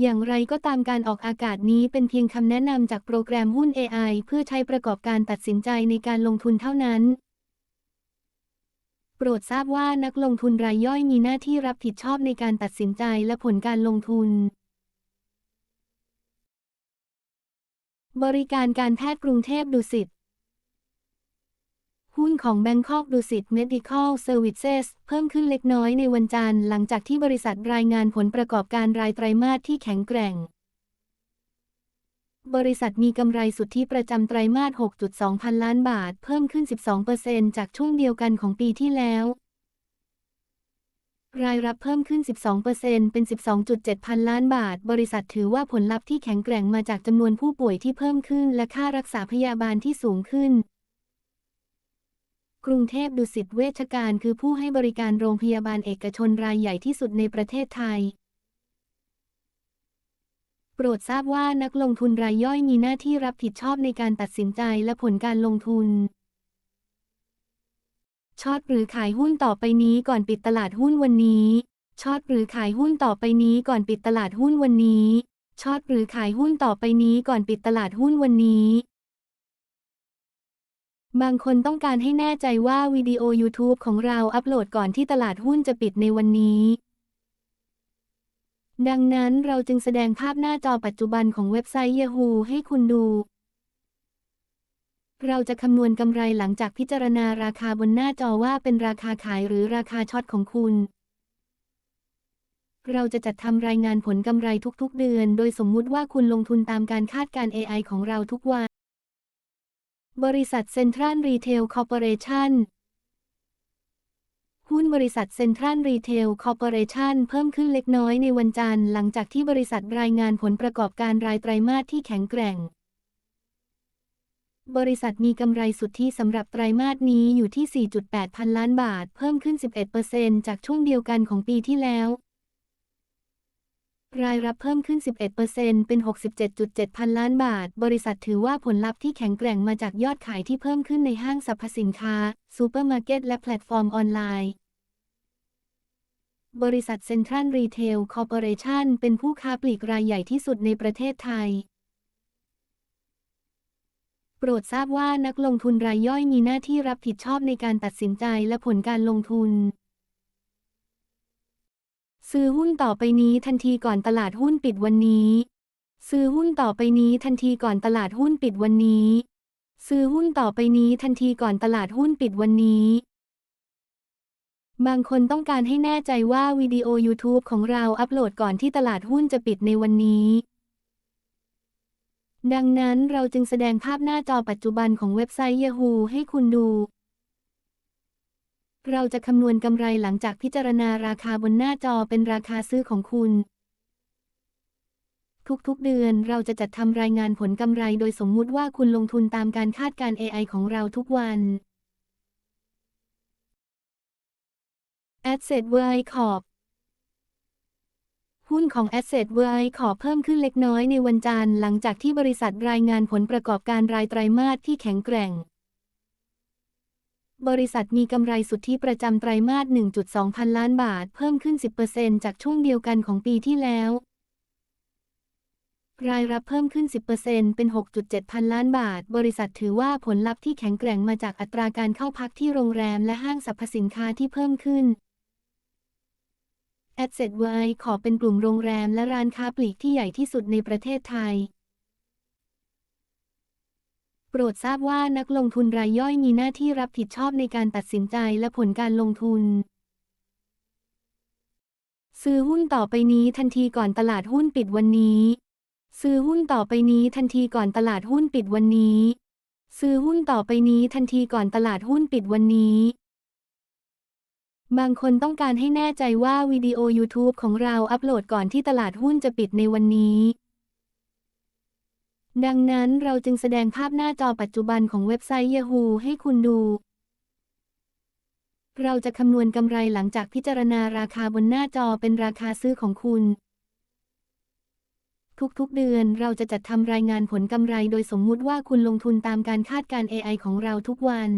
อย่างไรก็ตามการออกอากาศนี้เป็นเพียงคำแนะนำจากโปรแกรมหุ้น AI เพื่อใช้ประกอบการตัดสินใจในการลงทุนเท่านั้น โปรดทราบว่านักลงทุนรายย่อยมีหน้าที่รับผิดชอบในการตัดสินใจและผลการลงทุน บริการการแพทย์กรุงเทพดุสิต หุ้นของ Bangkok Dusit Medical Services เพิ่มขึ้นเล็กน้อยในวันจันทร์หลังจากที่บริษัทรายงานผลประกอบการรายไตรมาสที่แข็งแกร่ง บริษัทมีกำไรสุทธิประจำไตรมาส 6.2 พันล้านบาท เพิ่มขึ้น 12%จากช่วงเดียวกันของปีที่แล้ว รายรับเพิ่มขึ้น 12%เป็น 12.7 พันล้านบาท บริษัทถือว่าผลลัพธ์ที่แข็งแกร่งมาจากจำนวนผู้ป่วยที่เพิ่มขึ้น และค่ารักษาพยาบาลที่สูงขึ้น กรุงเทพดุสิตเวชการคือผู้ให้บริการโรงพยาบาลเอกชนรายใหญ่ที่สุดในประเทศไทย โปรดทราบว่านักลงทุนรายย่อยมีหน้าที่รับผิดชอบในการตัดสินใจและผลการลงทุนช็อตหรือขายหุ้นต่อไปนี้ก่อนปิดตลาดหุ้นวันนี้ช็อตหรือขายหุ้นต่อไปนี้ก่อนปิดตลาดหุ้นวันนี้ช็อตหรือขายหุ้นต่อไปนี้ก่อนปิดตลาดหุ้นวันนี้ บางคนต้องการให้แน่ใจว่าวิดีโอ YouTube ของเราอัปโหลดก่อนที่ตลาดหุ้นจะปิดในวันนี้ ดังนั้นเราจึงแสดงภาพหน้าจอปัจจุบันของเว็บไซต์ Yahoo ให้คุณดู เราจะคำนวณกำไรหลังจากพิจารณาราคาบนหน้าจอว่าเป็นราคาขายหรือราคาช็อตของคุณเราจะจัดทำรายงานผลกำไรทุกๆ เดือน โดยสมมุติว่าคุณลงทุนตามการคาดการ AI ของเราทุกวัน บริษัทเซ็นทรัลรีเทลคอร์ปอเรชั่นหุ้นบริษัทเซ็นทรัลรีเทลคอร์ปอเรชั่นเพิ่มขึ้นเล็กน้อยในวันจันทร์หลังจากที่บริษัทรายงานผลประกอบการรายไตรมาสที่แข็งแกร่ง บริษัทมีกำไรสุทธิสำหรับไตรมาสนี้อยู่ที่ 4.8 พันล้านบาท เพิ่มขึ้น 11%จากช่วงเดียวกันของปีที่แล้ว รายรับเพิ่มขึ้น 11%เป็น 67.7 พันล้านบาท บริษัทถือว่าผลลัพธ์ที่แข็งแกร่งมาจากยอดขายที่เพิ่มขึ้นในห้างสรรพสินค้า ซูเปอร์มาร์เก็ต และแพลตฟอร์มออนไลน์ บริษัทเซ็นทรัลรีเทลคอร์ปอเรชั่นเป็นผู้ค้าปลีกรายใหญ่ที่สุดในประเทศไทยโปรดทราบว่านักลงทุนรายย่อยมีหน้าที่รับผิดชอบในการตัดสินใจและผลการลงทุน ซื้อหุ้นต่อไปนี้ทันทีก่อนตลาดหุ้นปิดวันนี้ ซื้อหุ้นต่อไปนี้ทันทีก่อนตลาดหุ้นปิดวันนี้ ซื้อหุ้นต่อไปนี้ทันทีก่อนตลาดหุ้นปิดวันนี้ บางคนต้องการให้แน่ใจว่าวิดีโอ YouTube ของเราอัปโหลดก่อนที่ตลาดหุ้นจะปิดในวันนี้ ดังนั้นเราจึงแสดงภาพหน้าจอปัจจุบันของเว็บไซต์ Yahoo ให้คุณดู เราจะคำนวณกำไรหลังจากพิจารณาราคาบนหน้าจอเป็นราคาซื้อของคุณ ทุกๆเดือนเราจะจัดทำรายงานผลกำไรโดยสมมุติว่าคุณลงทุนตามการคาดการ AI ของเราทุกวัน Asset w o r l d Corp หุ้นของ Asset w o r l d Corp เพิ่มขึ้นเล็กน้อยในวันจันทร์หลังจากที่บริษัทรายงานผลประกอบการรายไตรมาสที่แข็งแกร่ง บริษัทมีกำไรสุทธิประจำไตรมาส 1.2 พันล้านบาท เพิ่มขึ้น 10%จากช่วงเดียวกันของปีที่แล้ว รายรับเพิ่มขึ้น 10%เป็น 6.7 พันล้านบาท บริษัทถือว่าผลลัพธ์ที่แข็งแกร่งมาจากอัตราการเข้าพักที่โรงแรมและห้างสรรพสินค้าที่เพิ่มขึ้น Asset w o r l d ขอเป็นกลุ่มโรงแรมและร้านค้าปลีกที่ใหญ่ที่สุดในประเทศไทย โปรดทราบว่านักลงทุนรายย่อยมีหน้าที่รับผิดชอบในการตัดสินใจและผลการลงทุน ซื้อหุ้นต่อไปนี้ทันทีก่อนตลาดหุ้นปิดวันนี้ ซื้อหุ้นต่อไปนี้ทันทีก่อนตลาดหุ้นปิดวันนี้ ซื้อหุ้นต่อไปนี้ทันทีก่อนตลาดหุ้นปิดวันนี้ บางคนต้องการให้แน่ใจว่าวิดีโอ YouTube ของเราอัปโหลดก่อนที่ตลาดหุ้นจะปิดในวันนี้ ดังนั้นเราจึงแสดงภาพหน้าจอปัจจุบันของเว็บไซต์ Yahoo ให้คุณดู เราจะคำนวณกำไรหลังจากพิจารณาราคาบนหน้าจอเป็นราคาซื้อของคุณ ทุกๆเดือนเราจะจัดทำรายงานผลกำไรโดยสมมุติว่าคุณลงทุนตามการคาดการ AI ของเราทุกวัน